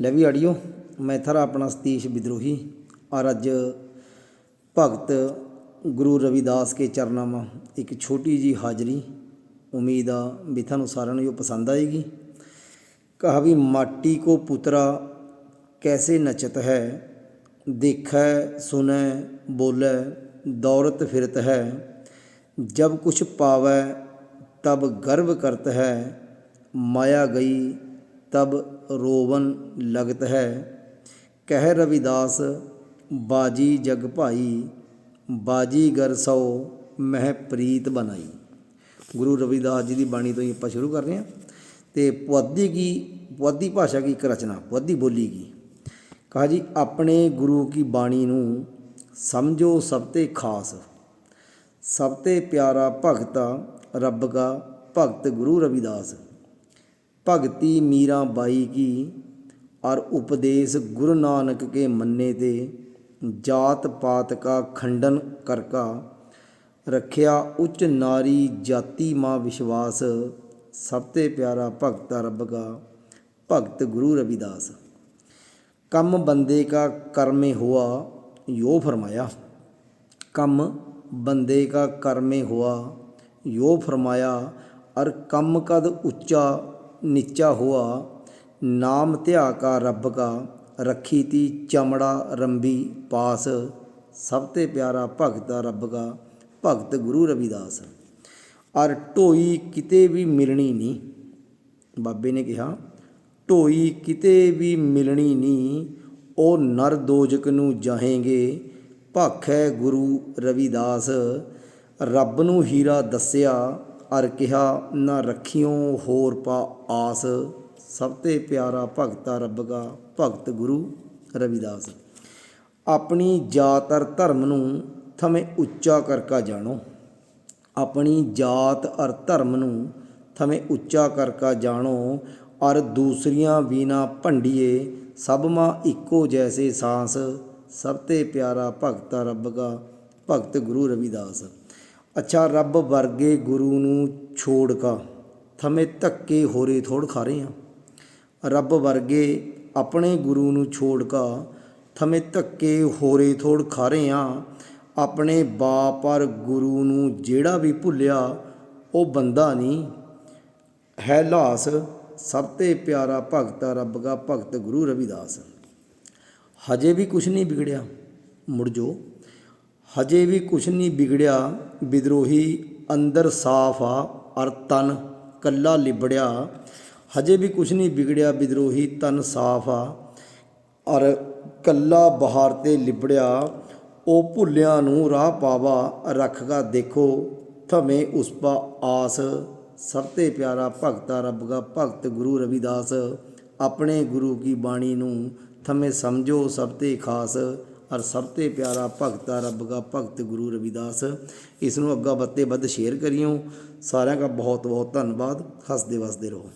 ਲੈ ਵੀ ਆੜੀਓ ਮੈਂ ਥਰਾ ਆਪਣਾ ਸਤੀਸ਼ ਵਿਦਰੋਹੀ ਔਰ ਅੱਜ ਭਗਤ ਗੁਰੂ ਰਵਿਦਾਸ ਕੇ ਚਰਨਾਂ ਮਾ ਇੱਕ ਛੋਟੀ ਜੀ ਹਾਜ਼ਰੀ ਉਮੀਦ ਆ ਵੀ ਤੁਹਾਨੂੰ ਸਾਰਿਆਂ ਨੂੰ ਇਹ ਪਸੰਦ ਆਏਗੀ ਕਹਾ ਵੀ ਮਾਟੀ ਕੋ ਪੁਤਰਾ कैसे नचत है देखै सुनै बोलै दौड़त फिरत है जब कुछ पावै तब गर्व करत है माया गई ਤਬ ਰੋਵਨ ਲਗਤ ਹੈ। ਕਹਿ ਰਵਿਦਾਸ, ਬਾਜੀ ਜਗ ਭਾਈ ਬਾਜੀਗਰ ਸੋ ਮਹਿ ਪ੍ਰੀਤ ਬਨਾਈ ਗੁਰੂ ਰਵਿਦਾਸ ਜੀ ਦੀ ਬਾਣੀ ਤੋਂ ਹੀ ਆਪਾਂ ਸ਼ੁਰੂ ਕਰ ਰਹੇ ਹਾਂ। ਤੇ ਪੁਆਧੀ ਕੀ, ਪੁਆਧੀ ਭਾਸ਼ਾ ਕੀ ਇੱਕ ਰਚਨਾ, ਪੁਆਧੀ ਬੋਲੀ ਕੀ? ਕਹਾ ਜੀ, ਆਪਣੇ ਗੁਰੂ ਕੀ ਬਾਣੀ ਨੂੰ ਸਮਝੋ ਸਭ ਤੇ ਖਾਸ। ਸਭ ਤੇ ਪਿਆਰਾ ਭਗਤਾ ਰੱਬ ਦਾ ਭਗਤ ਗੁਰੂ ਰਵਿਦਾਸ। ਭਗਤੀ ਮੀਰਾ ਬਾਈ ਕੀ और उपदेश गुरु नानक के मन्ने ते जात पात का खंडन करका रखिया उच्च नारी जाति माँ विश्वास सबते प्यारा भगत रब का भगत गुरु रविदास कम बंदे का कर्मे हुआ यो फरमाया कम बंदे का कर्मे हुआ यो फरमाया और कम कद ऊंचा ਨੀਚਾ ਹੋਆ, ਨਾਮ ਧਿਆ ਕਾ ਰੱਬ ਕਾ, ਰੱਖੀ ਤੀ ਚਮੜਾ ਰੰਬੀ ਪਾਸ, ਸਭ ਤੇ ਪਿਆਰਾ ਭਗਤਾ ਰੱਬ ਕਾ, ਭਗਤ ਗੁਰੂ ਰਵਿਦਾਸ। ਔਰ ਢੋਈ ਕਿਤੇ ਵੀ ਮਿਲਣੀ ਨਹੀਂ ਬਾਬੇ ਨੇ ਕਿਹਾ, ਢੋਈ ਕਿਤੇ ਵੀ ਮਿਲਣੀ ਨਹੀਂ ਉਹ ਨਰ ਦੋਜਕ ਨੂੰ ਜਾਹੇਂਗੇ, ਭਖੈ ਗੁਰੂ ਰਵਿਦਾਸ। ਰੱਬ ਨੂੰ ਹੀਰਾ ਦੱਸਿਆ ਅਰ ਕਿਹਾ, ਨਾ ਰੱਖਿਓ ਹੋਰ ਪਾ ਆਸ, ਸਭ ਤੇ ਪਿਆਰਾ ਭਗਤਾ ਰੱਬਗਾ, ਭਗਤ ਗੁਰੂ ਰਵਿਦਾਸ। ਆਪਣੀ ਜਾਤ ਅਰ ਧਰਮ ਨੂੰ ਥਮੇ ਉੱਚਾ ਕਰਕਾ ਜਾਣੋ। ਆਪਣੀ ਜਾਤ ਅਰ ਧਰਮ ਨੂੰ ਥਮੇ ਉੱਚਾ ਕਰਕਾ ਜਾਣੋ। ਅਰ ਦੂਸਰੀਆਂ ਵੀਨਾ ਭੰਡੀਏ, ਸਭ ਮਾ ਇੱਕੋ ਜੈਸੇ ਸਾਂਸ, ਸਭ ਤੇ ਪਿਆਰਾ ਭਗਤਾ ਰੱਬਗਾ, ਭਗਤ ਗੁਰੂ ਰਵਿਦਾਸ। ਅੱਛਾ, ਰੱਬ ਵਰਗੇ ਗੁਰੂ ਨੂੰ ਛੋੜ ਕਾ। ਥਮੇ ਧੱਕੇ ਹੋਰੇ ਥੋੜ ਖਾ ਰਹੇ ਆ। ਰੱਬ ਵਰਗੇ ਆਪਣੇ ਗੁਰੂ ਨੂੰ ਛੋੜ ਕਾ। ਥਮੇ ਧੱਕੇ ਹੋਰੇ ਥੋੜ ਖਾ ਰਹੇ ਆ। ਆਪਣੇ ਬਾਪ ਔਰ ਗੁਰੂ ਨੂੰ ਜਿਹੜਾ ਵੀ ਭੁੱਲਿਆ, ਉਹ ਬੰਦਾ ਨਹੀਂ। ਹੈ ਲਾਸ, ਸਭ ਤੇ ਪਿਆਰਾ ਭਗਤਾ ਰੱਬ ਦਾ ਭਗਤ ਗੁਰੂ ਰਵਿਦਾਸ। ਹਜੇ ਵੀ ਕੁਛ ਨਹੀਂ ਵਿਗੜਿਆ। ਮੁੜ ਜੋ ਹਜੇ ਵੀ ਕੁਛ ਨਹੀਂ ਵਿਗੜਿਆ, ਵਿਦਰੋਹੀ ਅੰਦਰ ਸਾਫ਼ ਆ, ਅਰ ਤਨ ਕੱਲਾ ਲਿਬੜਿਆ। ਹਜੇ ਵੀ ਕੁਛ ਨਹੀਂ ਵਿਗੜਿਆ, ਵਿਦਰੋਹੀ ਤਨ ਸਾਫ਼ ਆ ਔਰ ਕੱਲਾ ਬਹਾਰ ਤੇ ਲਿਬੜਿਆ। ਉਹ ਭੁੱਲਿਆਂ ਨੂੰ ਰਾਹ ਪਾਵਾ, ਰੱਖਗਾ ਦੇਖੋ ਥਮੇ ਉਸ ਪਾ ਆਸ। ਸਭ ਤੇ ਪਿਆਰਾ ਭਗਤਾ ਰੱਬ ਦਾ ਭਗਤ ਗੁਰੂ ਰਵਿਦਾਸ। ਆਪਣੇ ਗੁਰੂ ਕੀ ਬਾਣੀ ਨੂੰ ਥਮੇ ਸਮਝੋ ਸਭ ਤੇ ਖਾਸ। ਔਰ ਸਭ ਤੇ ਪਿਆਰਾ ਭਗਤਾ ਰੱਬ ਦਾ, ਭਗਤ ਗੁਰੂ ਰਵਿਦਾਸ। ਇਸ ਨੂੰ ਅੱਗਾ ਬੱਤੇ ਵੱਧ ਸ਼ੇਅਰ ਕਰਿਓ। ਸਾਰਿਆਂ ਦਾ ਬਹੁਤ ਬਹੁਤ ਧੰਨਵਾਦ। ਹੱਸਦੇ ਵਸਦੇ ਰਹੋ।